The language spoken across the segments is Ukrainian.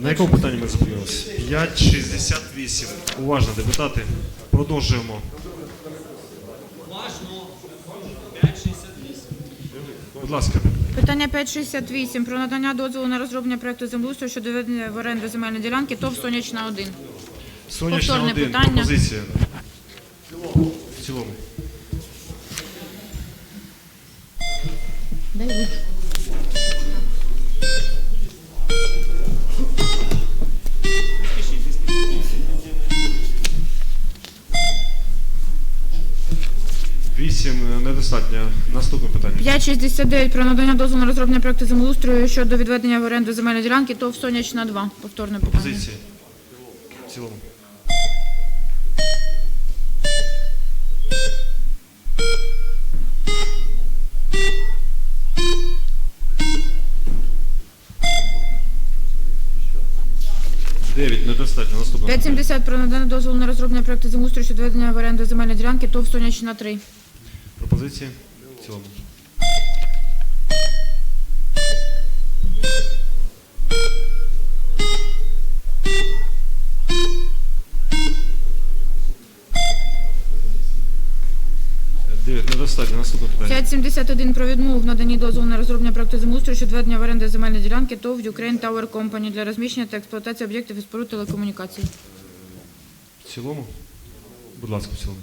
На якому питанні ми зупинилися? 5.68. Уважно, депутати. Продовжуємо. 5.68. Будь ласка. Питання 568 про надання дозволу на розроблення проекту землеустрою щодо ведення в оренду земельної ділянки ТОВ Сонячна 1. Сонячна Повторне 1. питання. Пропозиція. В цілому. Дай ручку. Недостатньо. Наступне питання. 569 про надання дозволу на розроблення проекту землеустрою щодо відведення в оренду земельної ділянки ТОВ Сонячна 2. Повторне питання. Пропозиції. В цілому. Дев'ять недостатньо. Наступне 570 про надання дозволу на розроблення проекту землеустрою щодо відведення в оренду земельної ділянки ТОВ Сонячна 3. Пропозиції. В цілому. Недостатньо. Наступне питання. 571 про відмову в наданні дозволу на розроблення проекту землеустрою щодо відведення в оренду земельної ділянки ТОВ Ukraine Tower Company для розміщення та експлуатації об'єктів і споруд телекомунікацій. В цілому? Будь ласка, в цілому.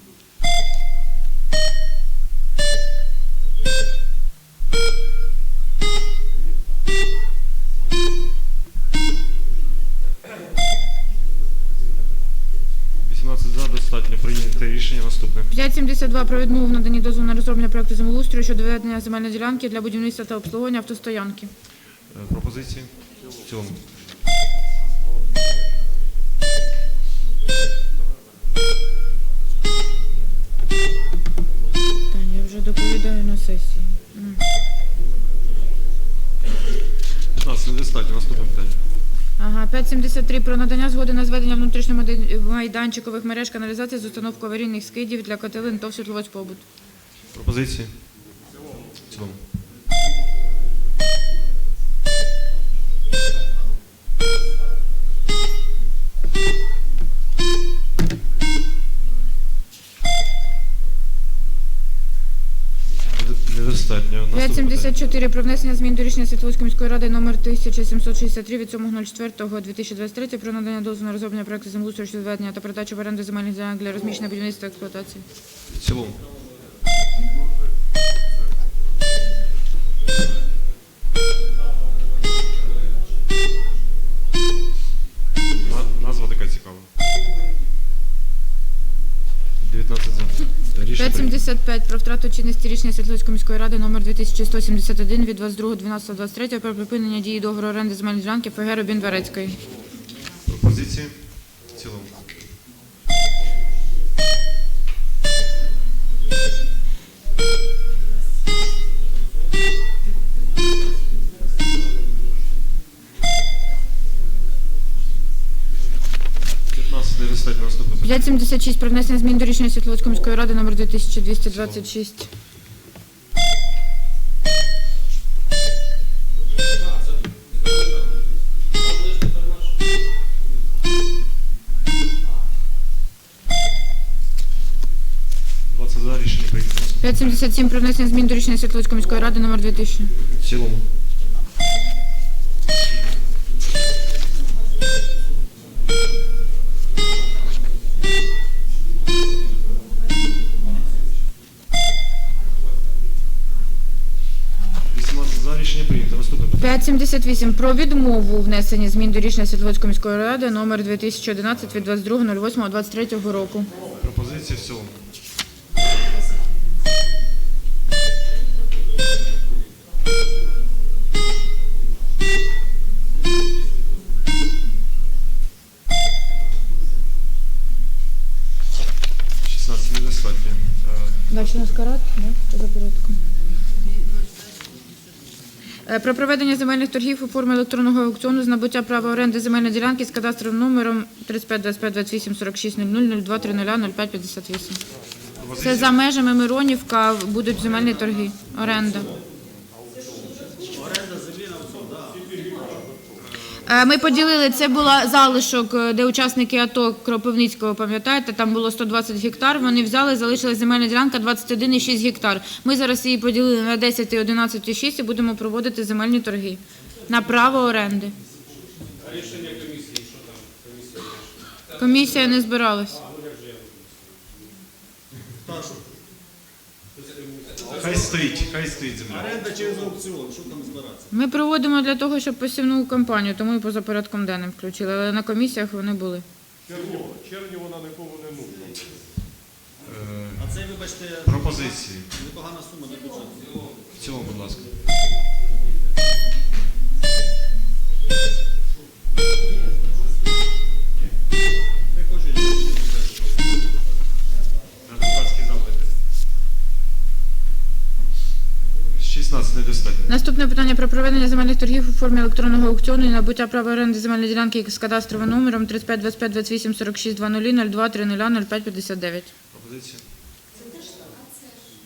72 про відмову в наданні дозволу на розроблення проєкту землеустрою щодо ведення земельної ділянки для будівництва та обслуговування автостоянки. Е, пропозиції в цілому. Так, я вже доповідаю на сесії. 15 недостатньо. Наступне питання. Ага, 573 про надання згоди на зведення внутрішньомайданчикових мереж каналізації з установкою аварійних скидів для котелин ТОВ «Світловодськобут». Пропозиції в цілому. Недостатньо. Наступне питання. 574 про внесення змін до рішення Світловської міської ради номер 1763 від 7.04.2023 про надання дозволу на розроблення проекту землеустрою щодо зведення та передачу в оренду земельних ділянок для розміщення будівництва експлуатації. В цілому. 75 про втрату чинності рішення Світловської міської ради номер 2171 від 22.12.23 про припинення дії договору оренди земельної ділянки ФГ Робін Берецької. Пропозиції в цілому. Недостатньо наступне 576 про внесення змін до рішення Світловодської міської ради номер 2226. Двадцять рішення прийнято. 577 про внесення змін до рішення Світловодської міської ради номер 2000. В цілому. Рішення. Наступне питання. 578 про відмову внесення змін до рішення Світловодської міської ради номер 2011 від 22.08.23 року. Пропозиції в цілому. Шістнадцять недостатньо. Е, у нас карат, да? За порядком. Е, Про проведення земельних торгів у формі електронного аукціону з набуття права оренди земельної ділянки з кадастровим номером 35 25 28 46 00 02 30 05 58. Це за межами Миронівка будуть земельні торги. Оренда. Ми поділили, це була залишок, е, де учасники АТО Кропивницького, пам'ятаєте, там було 120 гектар, вони взяли, залишилась земельна ділянка 21,6 гектар. Ми зараз її поділили на 10 і 11,6 і будемо проводити земельні торги на право оренди. А рішення комісії, що там? Комісія комісія не збиралась. Хай стоїть, хай стоїть земля. Оренда через аукціон, що там збиратися? Ми проводимо для того, щоб посівну кампанію, тому і поза порядком денним включили, але на комісіях вони були. Чернігова. Черні вона нікому не нужна. Е, А це, вибачте, пропозиції. непогана сума для бюджету. В цілому, будь ласка. Наступне питання про проведення земельних торгів у формі електронного аукціону і набуття права оренди земельної ділянки з кадастровим номером 35 25 28 46 00 02 30 05 59. Пропозиція.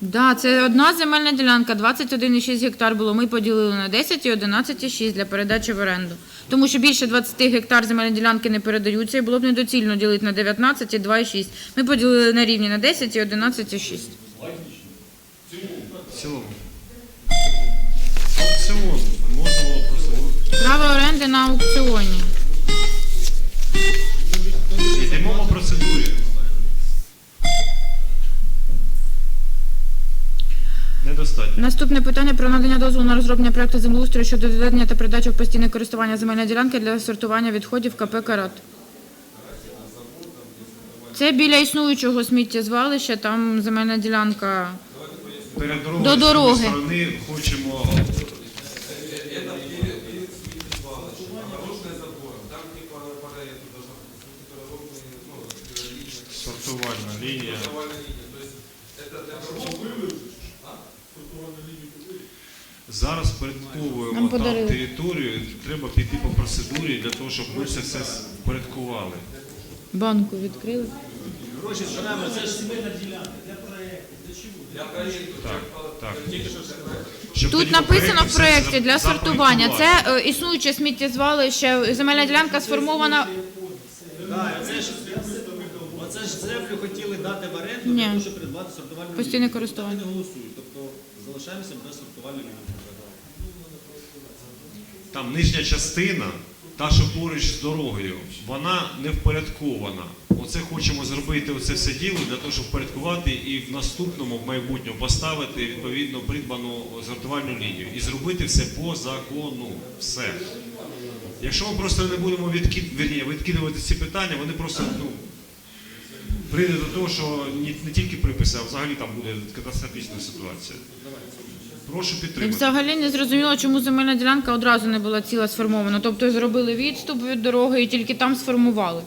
Да, це одна земельна ділянка, 21,6 гектар було. Ми поділили на 10 і 11,6 для передачі в оренду. Тому що більше 20 гектар земельної ділянки не передаються і було б недоцільно ділити на 19 і 2,6. Ми поділили на рівні на 10 і 11,6. В цілому. Аукціон. Можна було просто. Право оренди на аукціоні. Йдемо по процедурі. Недостатньо. Наступне питання про надання дозволу на розроблення проекту землеустрою щодо відведення та передачі в постійне користування земельної ділянки для сортування відходів КП «Карат». Це біля існуючого сміттєзвалища, там земельна ділянка. Перед дорогою До з цієї дороги. сторони хочемо лінія. Зараз Нам порядковуємо там подарили. територію. Треба піти по процедурі для того, щоб ми це все впорядкували. Банку відкрили. Гроші це ж Так, так. Щоб Тут тоді написано в все проєкті за- для сортування. Це е, існуюче сміттєзвалище, земельна ділянка сформована. Так, оце ж ж землю хотіли дати в оренду Ні. для того, щоб придбати сортувальну Постійне користування. Не голосують. Тобто залишаємося без сортувальної лінії. Там нижня частина, та, що поруч з дорогою, вона не впорядкована. Оце хочемо зробити оце все діло для того, щоб впорядкувати і в наступному, в майбутньому поставити відповідно придбану сортувальну лінію і зробити все по закону. Все. Якщо ми просто не будемо відкид... вірні, відкидувати ці питання, вони просто ну, прийде до того, що не, не тільки приписи, а взагалі там буде катастрофічна ситуація. Прошу І взагалі не зрозуміло, чому земельна ділянка одразу не була ціла сформована. Тобто зробили відступ від дороги і тільки там сформували.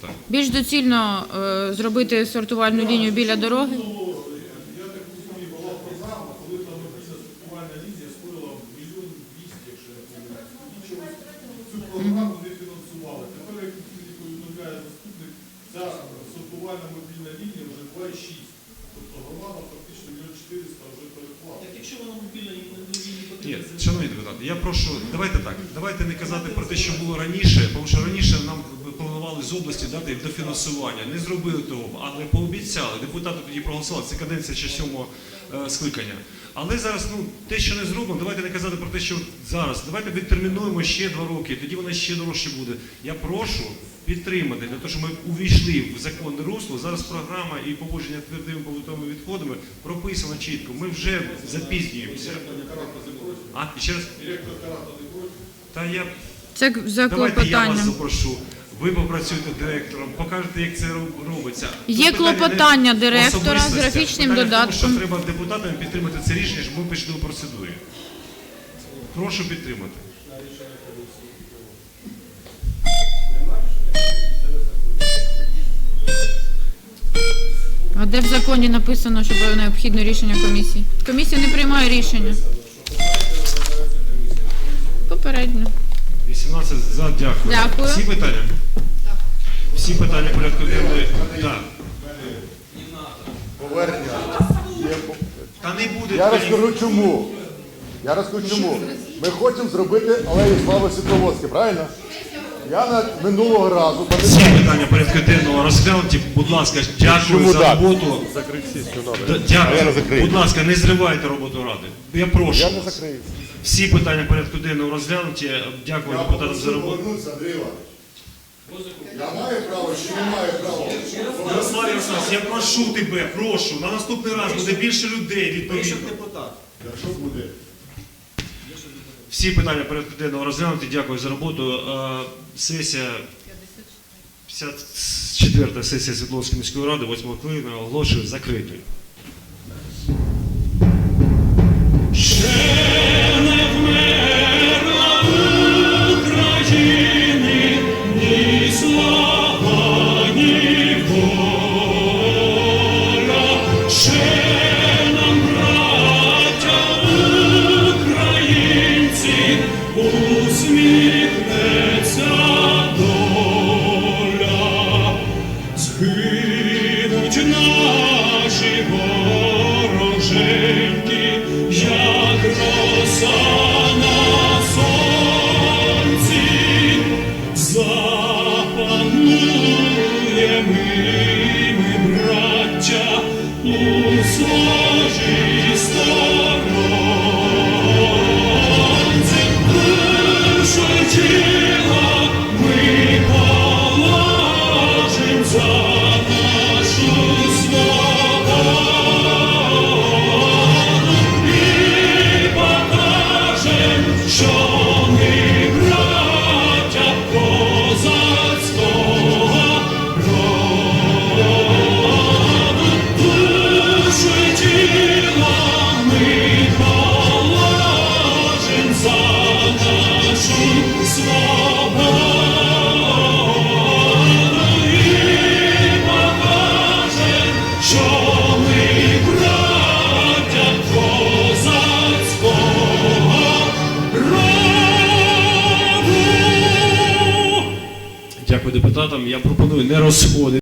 Так. Більш доцільно е, зробити сортувальну лінію біля дороги. Я так розумію, була програма, коли там мобільна сортувальна лінія стоїла мільйон двісті, якщо я не помиляюсь. Нічого цю програму не фінансували. Тепер, як тільки повідомляє заступник, ця сортувальна мобільна лінія вже 2,6. Тобто громада фактично мільйон 400 вже переклала. Так якщо вона мобільна і не Ні, потрібна шановні депутати, я прошу, давайте так, давайте не казати про те, що було раніше, тому що раніше нам планували з області дати дофінансування. Не зробили того, але пообіцяли. Депутати тоді проголосували, це каденція ще сьомого е, скликання. Але зараз, ну, те, що не зроблено, давайте не казати про те, що зараз. Давайте відтермінуємо ще два роки, тоді вона ще дорожче буде. Я прошу підтримати, для того, щоб ми увійшли в законне русло. Зараз програма і поводження твердими побутовими відходами прописано чітко. Ми вже запізнюємося. А, і ще раз. Та я Це за давайте я вас запрошу. Ви попрацюєте директором, покажете, як це роб- робиться. Є питання не клопотання в директора з особистостях. графічним Питання в тому, додатком. що треба депутатам підтримати це рішення, щоб ми пішли у процедурі. Прошу підтримати. Де в законі написано, що необхідне рішення комісії? Комісія не приймає рішення. Попередньо. 18 за, дякую. Дякую. Всі питання? Всі питання порядку денної? Так. Повернення. Є по- Та не буде Я розкажу чому. Я розкажу чому. Ми хочемо зробити алею слави Світловодське, правильно? Я на минулого разу Всі питання порядку денного розглянуті. Будь ласка, дякую Чому за так? роботу. закрив сесію Д- надо. Дякую. Я не закрию. Будь ласка, не зривайте роботу ради. Я прошу. Я не закрию. Всі питання порядку денного розглянуті. Дякую депутатам за роботу. повернутися, Андрій Іванович. Я маю право чи не маю права? Ярослав Ярославович, я прошу тебе, прошу. На наступний раз буде більше людей відповідно. депутат. Якщо буде. Всі питання порядку денного розглянуті. Дякую за роботу. Е, Сесія 54 сесія Світловської міської ради, 8 клина, оголошую закритою. Депутатам. Я пропоную не розходити.